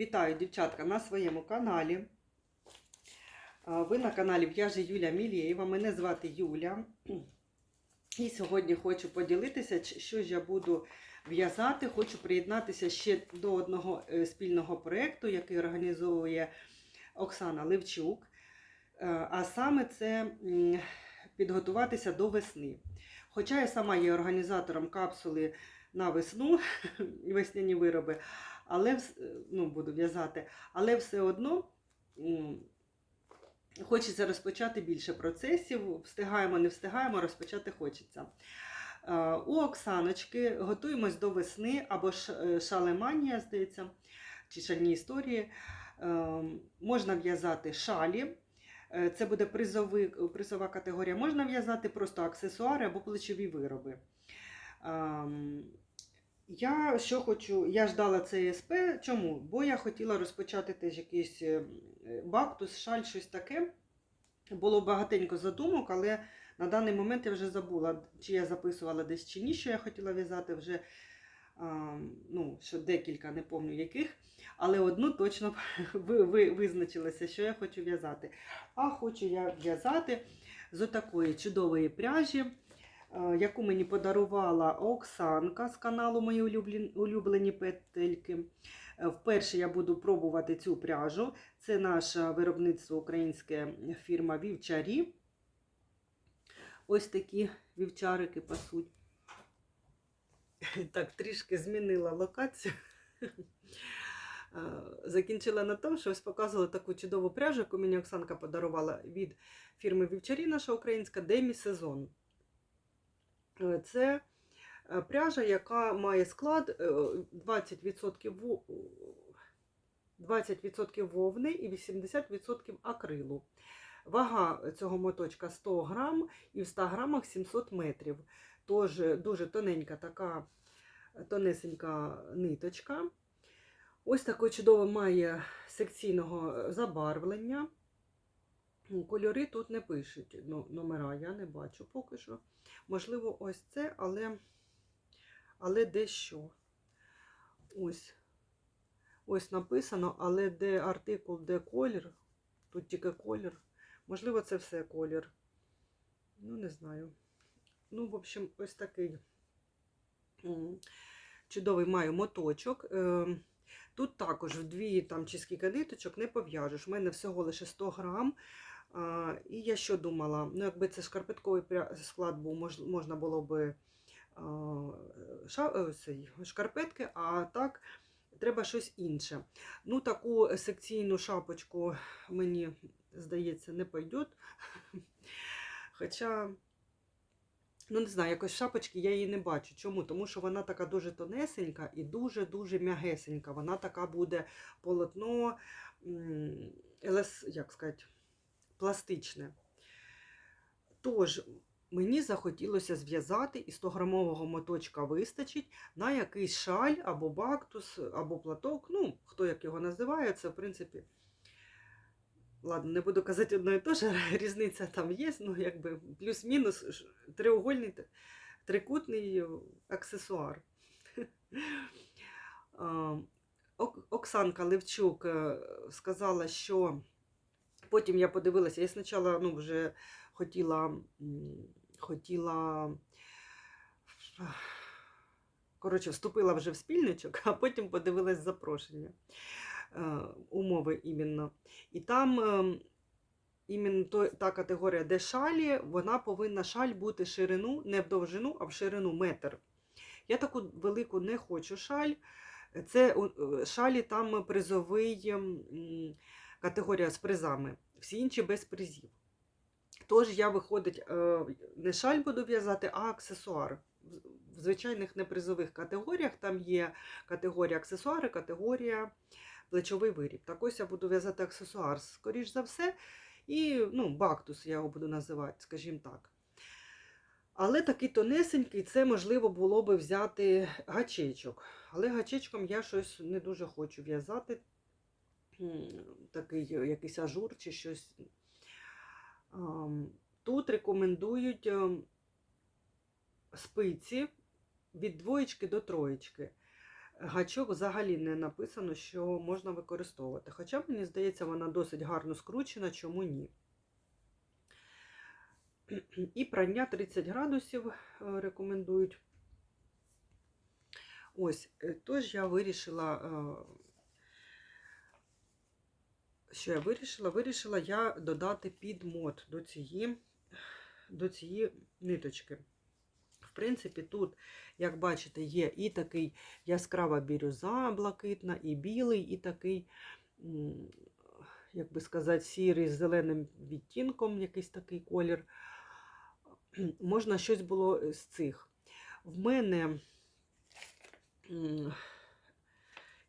Вітаю, дівчатка, на своєму каналі. Ви на каналі В'яже Юля Мілєєва. Мене звати Юля. І сьогодні хочу поділитися, що ж я буду в'язати. Хочу приєднатися ще до одного е, спільного проєкту, який організовує Оксана Левчук. А саме це підготуватися до весни. Хоча я сама є організатором капсули на весну, весняні вироби, але ну, буду в'язати, але все одно хочеться розпочати більше процесів. Встигаємо, не встигаємо, розпочати хочеться. Е, У Оксаночки готуємось до весни або е, шалеманія, здається, чи шальні історії. Е, Можна в'язати шалі. Е, Це буде призовий, призова категорія. Можна в'язати просто аксесуари або плечові вироби. Ем, Я що хочу, я ждала ЦСП. Чому? Бо я хотіла розпочати теж якийсь е, бактус, шаль, щось таке. Було багатенько задумок, але на даний момент я вже забула, чи я записувала десь чи ні, що я хотіла в'язати вже а, ну, що декілька, не пам'ятаю яких, але одну точно ви, ви, визначилася, що я хочу в'язати. А хочу я в'язати з отакої чудової пряжі яку мені подарувала Оксанка з каналу Мої улюблені, улюблені петельки. Е, Вперше я буду пробувати цю пряжу. Це наше виробництво українське фірма Вівчарі. Ось такі вівчарики пасуть. Так, трішки змінила локацію. Е, Закінчила на тому, що ось показувала таку чудову пряжу, яку мені Оксанка подарувала від фірми Вівчарі, наша українська Демі Сезон. Е, Це е, пряжа, яка має склад е, 20%, во- 20% вовни і 80% акрилу. Вага цього моточка 100 грам і в 100 грамах 700 метрів. Тож дуже тоненька така тонесенька ниточка. Ось таке чудово має секційного забарвлення. Кольори тут не пишуть ну, номера, я не бачу поки що. Можливо, ось це, але, але дещо. Ось. Ось написано, але де артикул, де колір. Тут тільки колір. Можливо, це все колір. Ну, не знаю. Ну, в общем, ось такий чудовий маю моточок. Ем, Тут також вдві там чи скільки ниточок не пов'яжеш. У мене всього лише 100 грам. І я що думала? Ну, якби це шкарпетковий склад був, мож, можна було би е, шкарпетки, а так треба щось інше. Ну, таку секційну шапочку мені, здається, не пойде. Хоча, ну не знаю, якось шапочки я її не бачу. Чому? Тому що вона така дуже тонесенька і дуже-дуже м'ягесенька. Вона така буде полотно, елес, як сказати, пластичне. Тож, мені захотілося зв'язати і 100-грамового моточка вистачить на якийсь шаль або бактус, або платок. Ну, хто як його називає, це в принципі. Ладно, не буду казати одно і те ж, різниця там є, ну якби плюс-мінус треугольний, трикутний аксесуар. Оксанка Левчук е, сказала, що потім я подивилася, я спочатку ну, вже хотіла, хотіла коротше, вступила вже в спільничок, а потім подивилась запрошення е, умови іменно. І там е, іменно та категорія, де шалі, вона повинна шаль бути ширину, не в довжину, а в ширину метр. Я таку велику не хочу шаль. Це е, шалі там призовий м, категорія з призами, всі інші без призів. Тож я, виходить, е, не шаль буду в'язати, а аксесуар. В- звичайних непризових категоріях там є категорія аксесуари, категорія плечовий виріб. Так ось я буду в'язати аксесуар, скоріш за все, і ну, бактус я його буду називати, скажімо так. Але такий тонесенький, це можливо було би взяти гачечок. Але гачечком я щось не дуже хочу в'язати. Такий якийсь ажур чи щось. Тут рекомендують ем, спиці від двоєчки до троєчки. гачок взагалі не написано, що можна використовувати. Хоча, мені здається, вона досить гарно скручена, чому ні. І прання 30 градусів е, рекомендують. Ось, е, тож я вирішила, е, що я вирішила? Вирішила я додати підмот до цієї, до цієї ниточки. В принципі, тут, як бачите, є і такий яскрава бірюза блакитна, і білий, і такий, як би сказати, сірий з зеленим відтінком, якийсь такий колір. Можна щось було з цих. В мене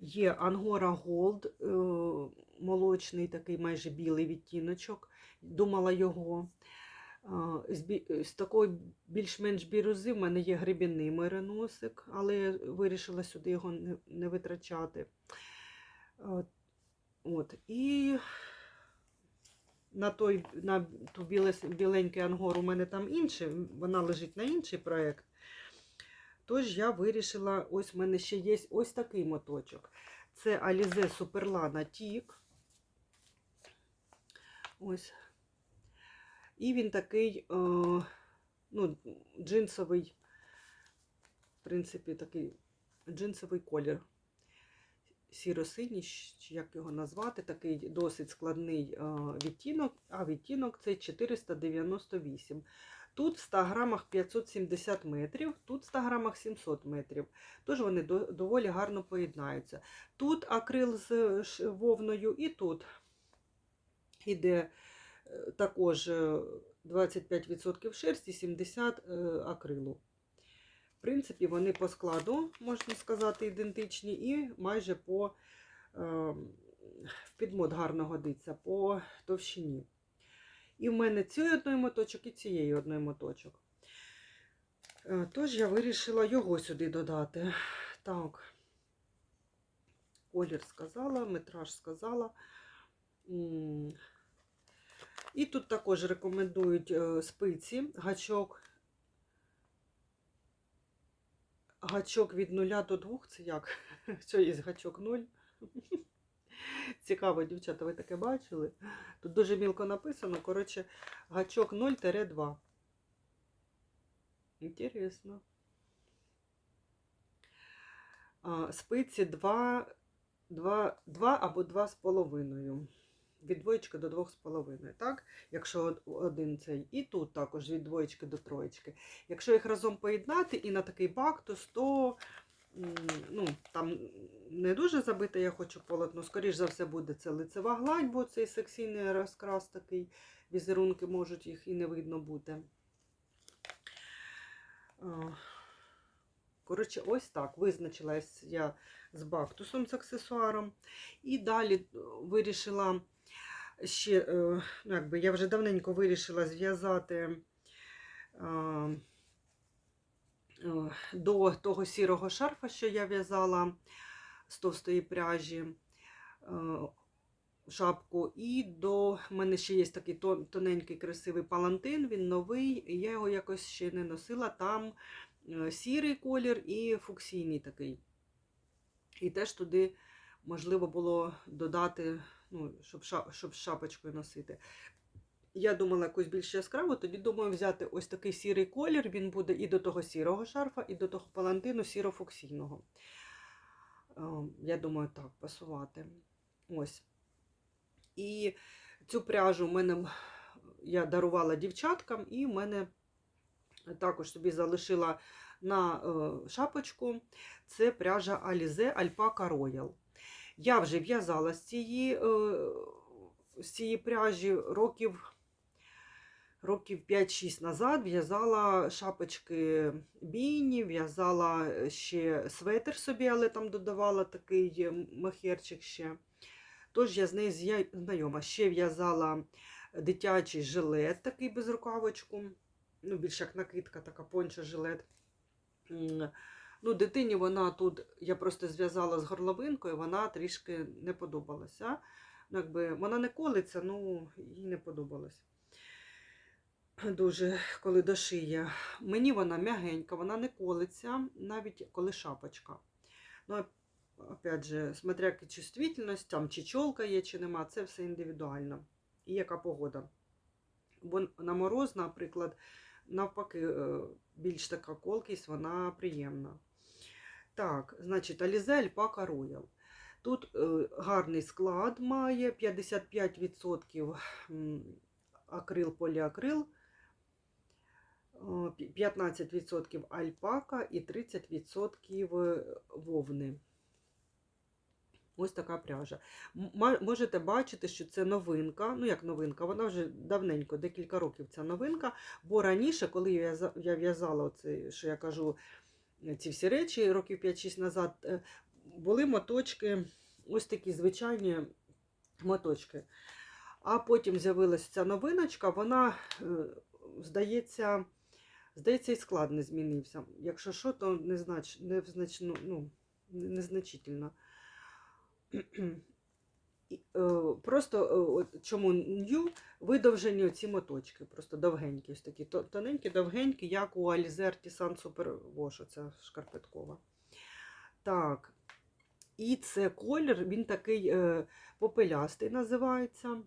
є Ангора Голд, е, молочний, такий майже білий відтіночок. Думала його. З, такої більш-менш бірюзи в мене є гребінний мериносик, але я вирішила сюди його не, витрачати. От. І на, той, на ту біле, біленький ангор у мене там інше, вона лежить на інший проєкт. Тож я вирішила, ось в мене ще є ось такий моточок. Це Alize Superlana Тік. Ось. І він такий, е, ну, джинсовий, в принципі, такий джинсовий колір. Сіро-синій, як його назвати, такий досить складний е, відтінок, а відтінок це 498. Тут в 100 грамах 570 метрів, тут в 100 грамах 700 метрів. Tож вони до, доволі гарно поєднаються. Тут акрил з вовною, і тут іде е, також е, 25% шерсті, 70 е, акрилу. В принципі, вони по складу, можна сказати, ідентичні, і майже по е, в підмот гарно годиться по товщині. І в мене цей одний моточок, і цієї одний моточок. Е, Тож я вирішила його сюди додати. Так, колір сказала, метраж сказала. І тут також рекомендують е, спиці, гачок. Гачок від 0 до 2, це як? Що є гачок 0? Цікаво, дівчата, ви таке бачили? Тут дуже мілко написано. Коротше, гачок 0-2. Інтересно. Спиці 2, 2, 2 або 2,5. Від двоєчки до 2,5. Так? Якщо один цей. І тут також від двоєчки до троєчки. Якщо їх разом поєднати і на такий бак, то 100. Ну, там не дуже забите, я хочу полотно. Скоріш за все, буде це лицева гладь, бо цей секційний розкрас такий. Візерунки можуть їх і не видно бути. Коротше, ось так. Визначилась я з бактусом, з аксесуаром. І далі е, вирішила ще, е, ну, якби я вже давненько вирішила зв'язати е, е, до того сірого шарфа, що я в'язала з товстої пряжі. е, Шапку, і до в мене ще є такий тоненький красивий палантин, він новий, я його якось ще не носила. Там е, сірий колір і фуксійний такий. І теж туди можливо було додати, ну, щоб, щоб шапочкою носити. Я думала якусь більш яскраву, тоді думаю взяти ось такий сірий колір, він буде і до того сірого шарфа, і до того палантину сіро-фуксійного. Е, Я думаю, так, пасувати. Ось. І цю пряжу в мене я дарувала дівчаткам, і в мене також собі залишила на е, шапочку. Це пряжа Alize Alpaca Royal. Я вже в'язала з цієї, е, з цієї пряжі років, років 5-6 назад. В'язала шапочки бійні, в'язала ще светр собі, але там додавала такий е, махерчик ще. Тож я з нею знайома. Ще в'язала дитячий жилет, такий без рукавочку. Ну, більш як накидка, така понча жилет. Ну, дитині вона тут, я просто зв'язала з горловинкою, вона трішки не подобалася. Ну, якби, вона не колиться, ну їй не подобалось. Дуже, коли до шиї. Мені вона м'ягенька, вона не колиться, навіть коли шапочка. Ну, опять же, смотря яка чувствительність, там чи чолка є, чи нема, це все індивідуально. І яка погода. Бо на мороз, наприклад, навпаки, е, більш така колкість, вона приємна. Так, значить, Alize Alpaca Royal. Тут е, гарний склад має 55% акрил, поліакрил, 15% альпака і 30% вовни. Ось така пряжа. Можете бачити, що це новинка. Ну, як новинка, вона вже давненько, декілька років ця новинка. Бо раніше, коли я в'язала, оце, що я кажу, ці всі речі років 5-6 назад, е, були моточки, ось такі звичайні моточки. А потім з'явилася ця новиночка, вона, е, здається, здається, і склад не змінився. Якщо що, то незнач, невзначно, ну, незначительно. Е, Просто е, чому нью видовжені ці моточки, просто довгенькі, ось такі то- тоненькі, довгенькі, як у Альзерті Сан Супер Вош, оця шкарпеткова. Так. І це колір, він такий е, попелястий називається.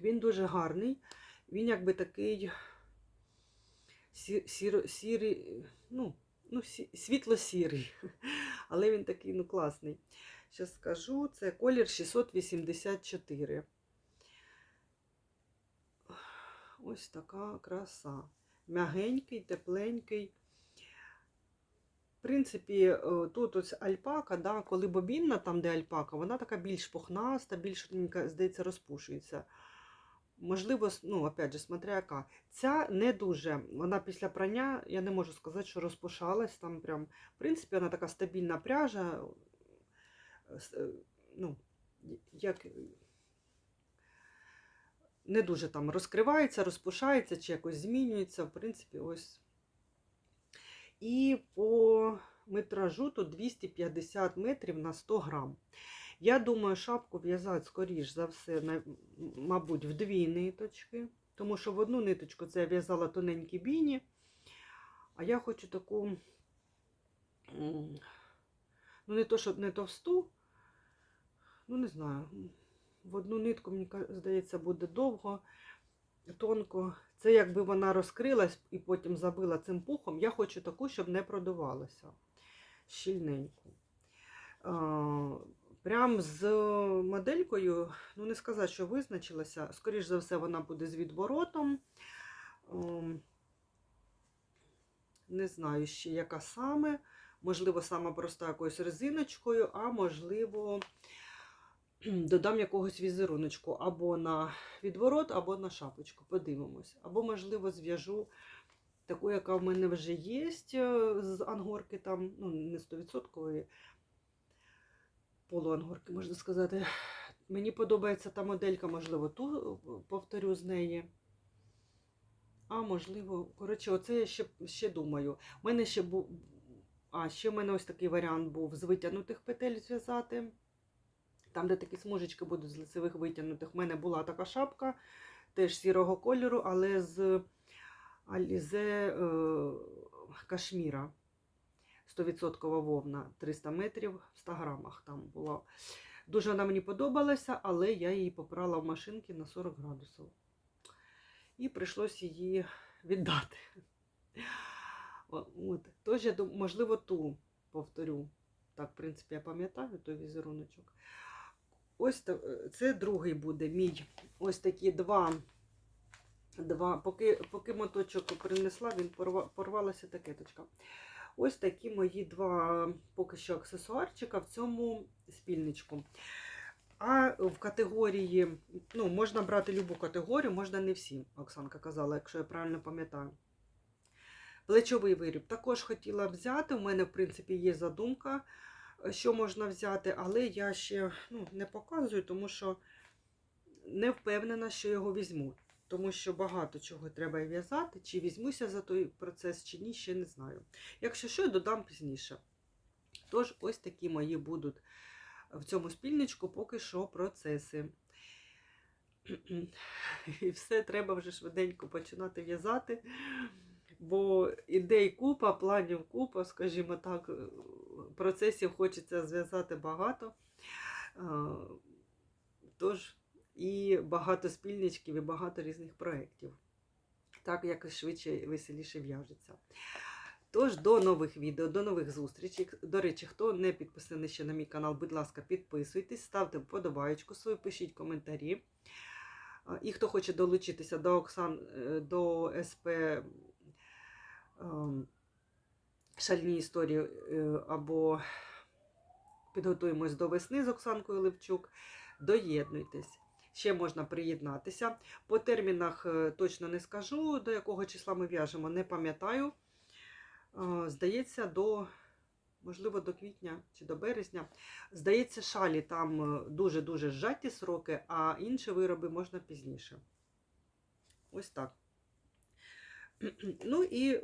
Він дуже гарний. Він якби такий сі- сіро- сірий, ну, ну, сі- світло-сірий. Але він такий ну, класний. Зараз скажу, це колір 684. Ось така краса. Мягенький, тепленький. В принципі, е, тут ось альпака, да, коли бобінна, там, де альпака, вона така більш пухнаста, більш, здається, розпушується. Можливо, ну, опять же, смотря яка. Ця не дуже. Вона після прання, я не можу сказати, що розпушалась там прям. В принципі, вона така стабільна пряжа. е, е, Ну, як не дуже там розкривається, розпушається чи якось змінюється. В принципі, ось. І по метражу тут 250 метрів на 100 грам. Я думаю, шапку в'язати, скоріш за все, мабуть, в дві ниточки. Тому що в одну ниточку це я в'язала тоненькі біні. А я хочу таку, ну, не то, що не товсту, ну, не знаю. В одну нитку, мені здається, буде довго, тонко. Це якби вона розкрилась і потім забила цим пухом. Я хочу таку, щоб не продувалася. Щільненьку. Прям з моделькою, ну не сказати, що визначилася. Скоріш за все, вона буде з відворотом. Ем, Не знаю ще, яка саме. Можливо, саме проста якоюсь резиночкою, а можливо, додам якогось візеруночку або на відворот, або на шапочку. Подивимось. Або, можливо, зв'яжу таку, яка в мене вже є з ангорки, там, ну, не 100%, полуангорки, можна сказати. Мені подобається та моделька, можливо, ту е, повторю з неї. А, можливо, коротше, оце я ще, ще думаю. У мене ще був. А, ще в мене ось такий варіант був з витягнутих петель зв'язати. Там, де такі смужечки будуть з лицевих витягнутих. У мене була така шапка, теж сірого кольору, але з Алізе е, Кашміра. 100% вовна 300 метрів в 100 грамах там була. Дуже вона мені подобалася, але я її попрала в машинки на 40 градусів. І прийшлось її віддати. От. Тож, я можливо, ту повторю. Так, в принципі, я пам'ятаю той візеруночок. Ось е, це другий буде мій. Ось такі два. два. Поки, поки моточок принесла, він порва, порвалася такеточка. Ось такі мої два поки що аксесуарчика в цьому спільничку. А в категорії, ну, можна брати любу категорію, можна не всі, Оксанка казала, якщо я правильно пам'ятаю. Плечовий виріб також хотіла взяти. У мене, в принципі, є задумка, що можна взяти, але я ще ну, не показую, тому що не впевнена, що його візьму. Тому що багато чого треба в'язати, чи візьмуся за той процес, чи ні, ще не знаю. Якщо що, додам пізніше. Тож, ось такі мої будуть в цьому спільничку поки що процеси. І все треба вже швиденько починати в'язати, бо ідей купа, планів купа, скажімо так, процесів хочеться зв'язати багато. Е, Тож і багато спільничків, і багато різних проєктів. Так якось швидше і веселіше в'яжеться. Тож, до нових відео, до нових зустрічей. До речі, хто не підписаний ще на мій канал, будь ласка, підписуйтесь, ставте вподобайку свою, пишіть коментарі. І хто хоче долучитися до Оксан, е, до СП ем, Шальні історії е, або підготуємось до весни з Оксанкою Левчук, доєднуйтесь. Ще можна приєднатися. По термінах е, точно не скажу, до якого числа ми в'яжемо, не пам'ятаю. Е, Здається, до, можливо, до квітня чи до березня. Здається, шалі там е, дуже-дуже зжаті сроки, а інші вироби можна пізніше. Ось так. Ну і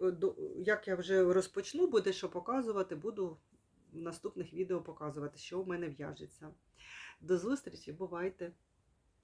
як я вже розпочну, буде що показувати, буду в наступних відео показувати, що в мене в'яжеться. До зустрічі, бувайте!